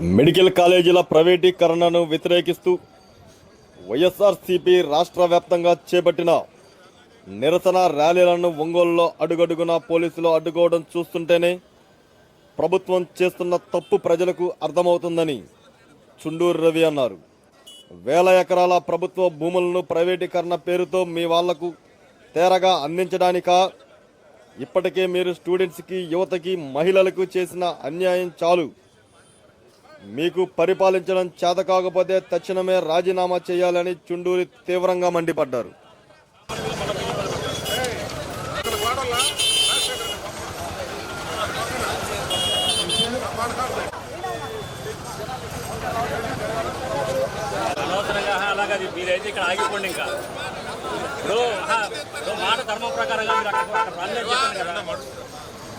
Medical కాలేజీల ప్రైవేటీకరణను వ్యతిరేకిస్తూ వైఎస్ఆర్సీపీ రాష్ట్ర వ్యాప్తంగా చేపట్టిన నిరసన ర్యాలీలను ఒంగోలులో అడుగడుగున పోలీసులు అడ్డుకోవడం చూస్తుంటేనే ప్రభుత్వం చేస్తున్న తప్పు ప్రజలకు అర్థమవుతుందని చుండూరు రవి అన్నారు. వేల ఎకరాల ప్రభుత్వ భూములను ప్రైవేటీకరణ పేరుతో మీ వాళ్ళకు తేరగా అందించడానికా? ఇప్పటికే మీరు స్టూడెంట్స్కి యువతకి మహిళలకు చేసిన అన్యాయం చాలు. మీకు పరిపాలించడం చేత కాకపోతే తక్షణమే రాజీనామా చేయాలని చుండూరి తీవ్రంగా మండిపడ్డారు. మీరైతే ఇక్కడ ఆగిపోండి ఇంకా. మాట ధర్మ ప్రకారంగా మీరు అక్కడ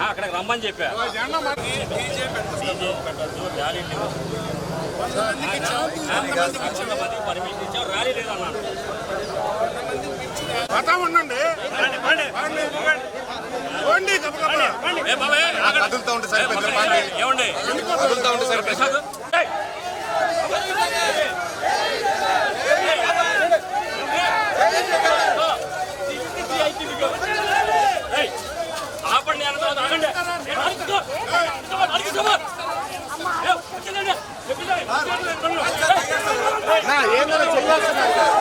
అక్కడికి రమ్మని చెప్పా. డీజే పెట్టద్దు ర్యాలీ లేవు. పర్మిషన్ ఇచ్చాం ర్యాలీ లేదన్నాడు పతా ఉండండి. పోండి Thank you.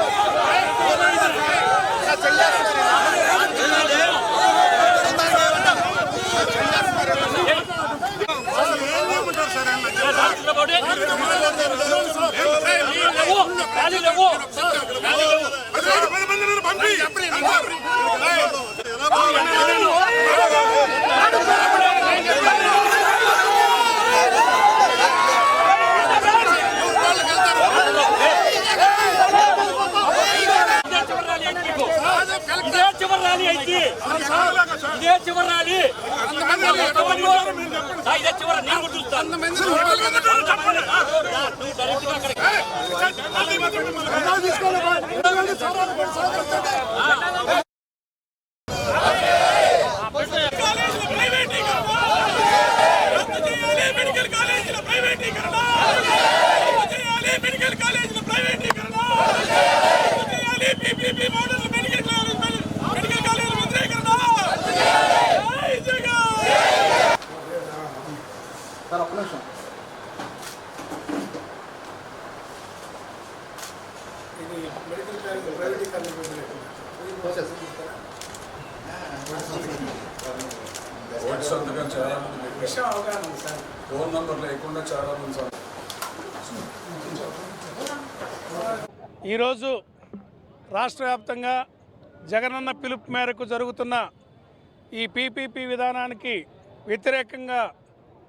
ర్యాలీ అయితే ఇదే చివరి ర్యాలీ ఇదే చివరి నేను కూడా చూస్తాను నువ్వు మెడికల్ కాలేజీల ప్రైవేటీకరణ చేయాలి మెడికల్ కాలేజీల ప్రైవేటీకరణ చేయాలి PPP model medical college medical కాలేజీల వ్యతిరేకరణ జై జగన్ ఓటు సంతకం చాలా మంది పెట్టారు. ఫోన్ నంబర్ లేకుండా చాలా మంది సంతకం ఈరోజు రాష్ట్ర వ్యాప్తంగా జగనన్న పిలుపు మేరకు జరుగుతున్న ఈ పీపీపీ విధానానికి వ్యతిరేకంగా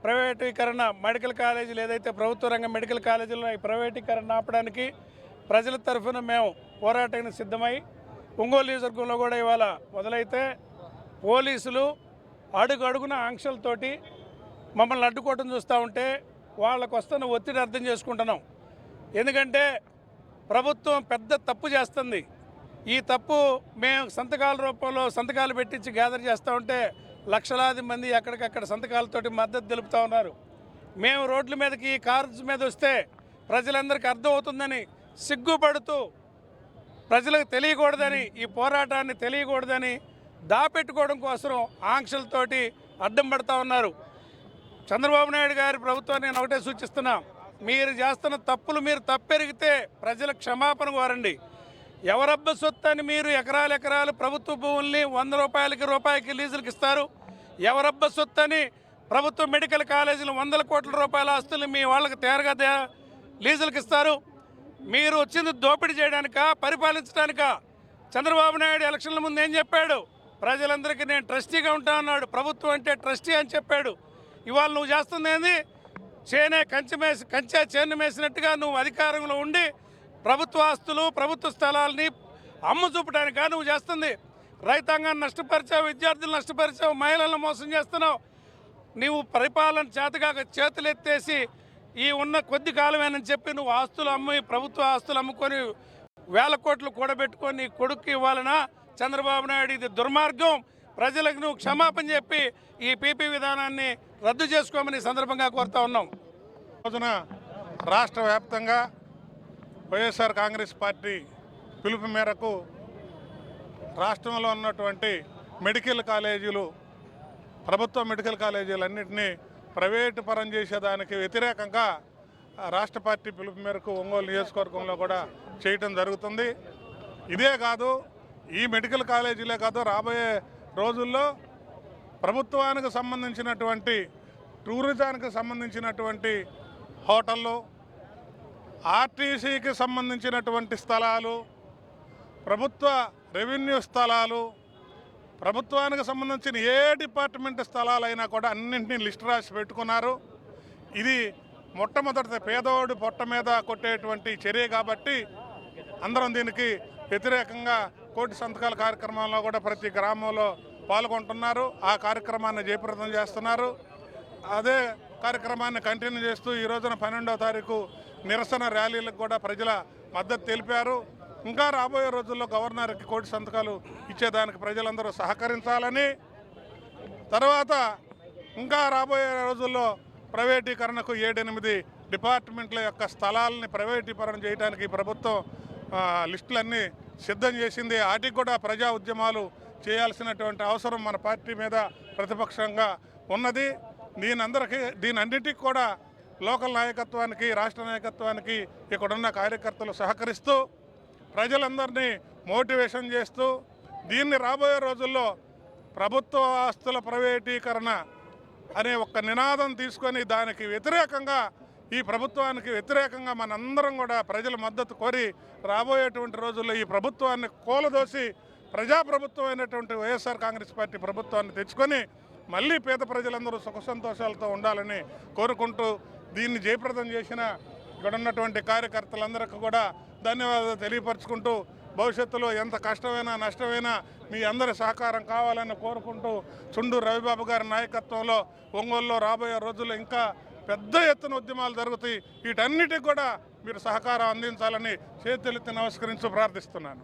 ప్రైవేటీకరణ మెడికల్ కాలేజీలు ఏదైతే ప్రభుత్వ రంగ మెడికల్ కాలేజీలో ఈ ప్రైవేటీకరణ ఆపడానికి ప్రజల తరఫున మేము పోరాటానికి సిద్ధమై ఒంగోలు నియోజకవర్గంలో కూడా ఇవాళ మొదలైతే పోలీసులు అడుగు అడుగున ఆంక్షలతోటి మమ్మల్ని అడ్డుకోవటం చూస్తూ ఉంటే వాళ్ళకు వస్తున్న ఒత్తిడి అర్థం చేసుకుంటున్నాం. ఎందుకంటే ప్రభుత్వం పెద్ద తప్పు చేస్తుంది. ఈ తప్పు మేము సంతకాల రూపంలో సంతకాలు పెట్టించి గ్యాదర్ చేస్తూ ఉంటే లక్షలాది మంది ఎక్కడికక్కడ సంతకాలతోటి మద్దతు తెలుపుతూ ఉన్నారు. మేము రోడ్ల మీదకి కార్స్ మీద వస్తే ప్రజలందరికీ అర్థం అవుతుందని సిగ్గుపడుతూ ప్రజలకు తెలియకూడదని ఈ పోరాటాన్ని తెలియకూడదని దాపెట్టుకోవడం కోసం ఆంక్షలతోటి అడ్డం పడతా ఉన్నారు. చంద్రబాబు నాయుడు గారి ప్రభుత్వాన్ని నేను ఒకటే సూచిస్తున్నా. మీరు చేస్తున్న తప్పులు మీరు తప్పెరిగితే ప్రజల క్షమాపణ కోరండి. ఎవరబ్బ సొత్తు అని మీరు ఎకరాలు ఎకరాలు ప్రభుత్వ భూముల్ని వంద రూపాయలకి రూపాయికి లీజులకు ఇస్తారు? ఎవరబ్బ సొత్తు అని ప్రభుత్వ మెడికల్ కాలేజీలు వందల కోట్ల రూపాయల ఆస్తులు మీ వాళ్ళకి తేరగా లీజులకు ఇస్తారు? మీరు వచ్చింది దోపిడీ చేయడానికా పరిపాలించడానిక? చంద్రబాబు నాయుడు ఎలక్షన్ల ముందు ఏం చెప్పాడు? ప్రజలందరికీ నేను ట్రస్టీగా ఉంటా అన్నాడు. ప్రభుత్వం అంటే ట్రస్టీ అని చెప్పాడు. ఇవాళ నువ్వు చేస్తుంది ఏంది? చేనే కంచెమేసి కంచె చేను మేసినట్టుగా నువ్వు అధికారంలో ఉండి ప్రభుత్వ ఆస్తులు ప్రభుత్వ స్థలాల్ని అమ్ము చూపడానిక నువ్వు చేస్తుంది? రైతాంగాన్ని నష్టపరిచావు విద్యార్థులు నష్టపరిచావు మహిళలను మోసం చేస్తున్నావు. నీవు పరిపాలన చేతగా చేతులు ఎత్తేసి ఈ ఉన్న కొద్ది కాలమేనని చెప్పి నువ్వు ఆస్తులు అమ్మి ప్రభుత్వ ఆస్తులు అమ్ముకొని వేల కోట్లు కూడబెట్టుకొని కొడుక్కి కొడుకు ఇవ్వాలనా? చంద్రబాబు నాయుడు ఇది దుర్మార్గం. ప్రజలకు నువ్వు క్షమాపణ చెప్పి ఈ పీపీ విధానాన్ని రద్దు చేసుకోమని సందర్భంగా కోరుతా ఉన్నాం. రోజున రాష్ట్ర వ్యాప్తంగా వైఎస్ఆర్ కాంగ్రెస్ పార్టీ పిలుపు మేరకు రాష్ట్రంలో ఉన్నటువంటి మెడికల్ కాలేజీలు ప్రభుత్వ మెడికల్ కాలేజీలన్నింటినీ ప్రైవేటు పరం చేసేదానికి వ్యతిరేకంగా రాష్ట్ర పార్టీ పిలుపు మేరకు ఒంగోలు నియోజకవర్గంలో కూడా చేయటం జరుగుతుంది. ఇదే కాదు ఈ మెడికల్ కాలేజీలే కాదు రాబోయే రోజుల్లో ప్రభుత్వానికి సంబంధించినటువంటి టూరిజానికి సంబంధించినటువంటి హోటళ్ళు ఆర్టీసీకి సంబంధించినటువంటి స్థలాలు ప్రభుత్వ రెవెన్యూ స్థలాలు ప్రభుత్వానికి సంబంధించిన ఏ డిపార్ట్మెంట్ స్థలాలైనా కూడా అన్నింటినీ లిస్ట్ రాసి పెట్టుకున్నారు. ఇది మొట్టమొదటి పేదవాడు పొట్ట మీద కొట్టేటువంటి చర్య కాబట్టి అందరం దీనికి వ్యతిరేకంగా కోటి సంతకాల కార్యక్రమంలో కూడా ప్రతి గ్రామంలో పాల్గొంటున్నారు. ఆ కార్యక్రమాన్ని జయప్రదం చేస్తున్నారు. అదే కార్యక్రమాన్ని కంటిన్యూ చేస్తూ ఈ రోజున పన్నెండవ తారీఖు నిరసన ర్యాలీలకు కూడా ప్రజల మద్దతు తెలిపారు. ఇంకా రాబోయే రోజుల్లో గవర్నర్కి కోటి సంతకాలు ఇచ్చేదానికి ప్రజలందరూ సహకరించాలని తర్వాత ఇంకా రాబోయే రోజుల్లో ప్రైవేటీకరణకు ఏడెనిమిది డిపార్ట్మెంట్ల యొక్క స్థలాలని ప్రైవేటీకరణ చేయడానికి ప్రభుత్వం లిస్టులన్నీ సిద్ధం చేసింది. వాటికి కూడా ప్రజా ఉద్యమాలు చేయాల్సినటువంటి అవసరం మన పార్టీ మీద ప్రతిపక్షంగా ఉన్నది. దీనందరికీ దీని అన్నిటికీ కూడా లోకల్ నాయకత్వానికి రాష్ట్ర నాయకత్వానికి ఇక్కడున్న కార్యకర్తలు సహకరిస్తూ ప్రజలందరినీ మోటివేషన్ చేస్తూ దీన్ని రాబోయే రోజుల్లో ప్రభుత్వ ఆస్తుల ప్రైవేటీకరణ అనే ఒక నినాదం తీసుకొని దానికి వ్యతిరేకంగా ఈ ప్రభుత్వానికి వ్యతిరేకంగా మనందరం కూడా ప్రజల మద్దతు కోరి రాబోయేటువంటి రోజుల్లో ఈ ప్రభుత్వాన్ని కోలదోసి ప్రజాప్రభుత్వం అయినటువంటి వైఎస్ఆర్ కాంగ్రెస్ పార్టీ ప్రభుత్వాన్ని తెచ్చుకొని మళ్ళీ పేద ప్రజలందరూ సుఖ సంతోషాలతో ఉండాలని కోరుకుంటూ దీన్ని జయప్రదం చేసిన ఇక్కడ ఉన్నటువంటి కార్యకర్తలందరికీ కూడా ధన్యవాదాలు తెలియపరచుకుంటూ భవిష్యత్తులో ఎంత కష్టమైనా నష్టమైనా మీ అందరి సహకారం కావాలని కోరుకుంటూ చుండూరు రవిబాబు గారి నాయకత్వంలో ఒంగోలులో రాబోయే రోజుల్లో ఇంకా పెద్ద ఎత్తున ఉద్యమాలు జరుగుతాయి. వీటన్నిటికి కూడా మీరు సహకారం అందించాలని చేతులెత్తి నమస్కరించి ప్రార్థిస్తున్నాను.